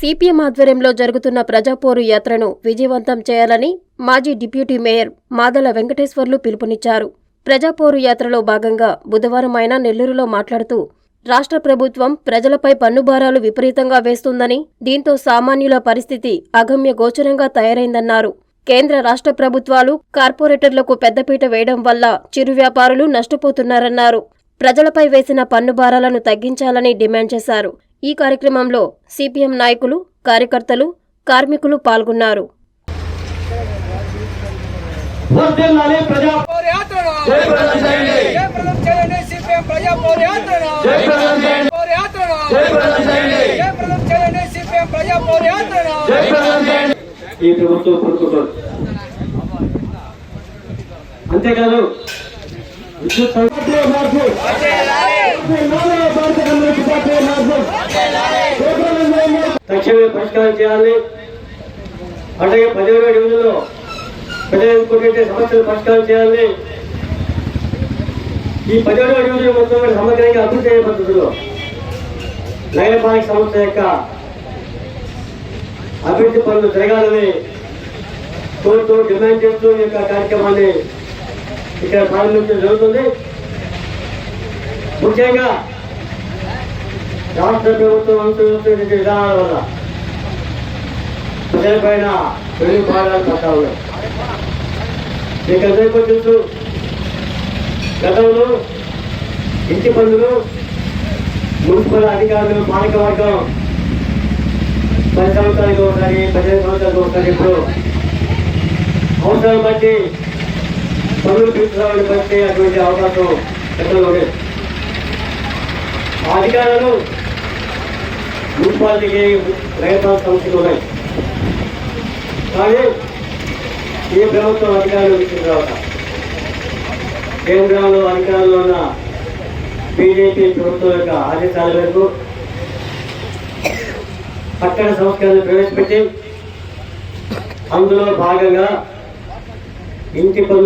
CPM ఆధ్వర్యంలో జరుగుతున్న ప్రజాపోరు యాత్రను విజయవంతం చేయాలని మాజీ డిప్యూటీ మేయర్ మాదల వెంకటేశ్వర్లు పిలుపునిచ్చారు. ప్రజాపోరు యాత్రలో భాగంగా బుధవారం ఆయన నెల్లూరులో మాట్లాడుతూ రాష్ట్ర ప్రభుత్వం ప్రజలపై పన్నుభారాలు విపరీతంగా వేస్తుందని దీంతో సామాన్యుల పరిస్థితి అగమ్య గోచరంగా తయారైందన్నారు. కేంద్ర రాష్ట్ర ప్రభుత్వాలు కార్పొరేటర్లకు పెద్దపీట వేయడం వల్ల చిరు వ్యాపారులు నష్టపోతున్నారన్నారు. ప్రజలపై వేసిన పన్ను భారాలను తగ్గించాలని డిమాండ్ చేశారు. ఈ కార్యక్రమంలో సిపిఎం నాయకులు కార్యకర్తలు కార్మికులు పాల్గొన్నారు. జయప్రదం చేయండి. తక్షణమే పరిష్కారం చేయాలి. అలాగే పదిహేడు డివిజన్లో ప్రజలు కొట్టే సమస్యలు పరిష్కారం చేయాలి. ఈ పదిహేడవ డివిజన్ మొత్తం సమగ్రంగా అభివృద్ధి అయ్యే పద్ధతిలో నగరపాలక సంస్థ యొక్క అభివృద్ధి పనులు జరగాలని కోరుతూ డిమాండ్ చేస్తూ ఈ యొక్క కార్యక్రమాన్ని ఇక్కడ ప్రారంభించడం జరుగుతుంది. ముఖ్యంగా రాష్ట్ర ప్రభుత్వం అనుసరిస్తున్న విధానాల వల్ల ప్రజలపైన పెళ్ళి భాగాలు పడతా ఉన్నాయి. మీకు అందరికీ తెలుసు గతంలో ఇంటి పనులు మున్సిపల్ అధికారులు పాలక వర్గం పది సంవత్సరాలకు ఒకసారి పదిహేను సంవత్సరాలకు ఒకసారి ఇప్పుడు అవసరం బట్టి పనులు తీసుకురావడం బట్టి అటువంటి అవకాశం గతంలో ఉండేది ఆ అధికారులు మున్సిపాలిటీకి రైతాల సంస్థలు ఉన్నాయి. కానీ ఈ ప్రభుత్వం అధికారులు వచ్చిన తర్వాత కేంద్రంలో అధికారంలో ఉన్న బీజేపీ ప్రభుత్వం యొక్క ఆదేశాల మేరకు పట్టణ సంస్కరణలు ప్రవేశపెట్టి అందులో భాగంగా ఇంటి పనులు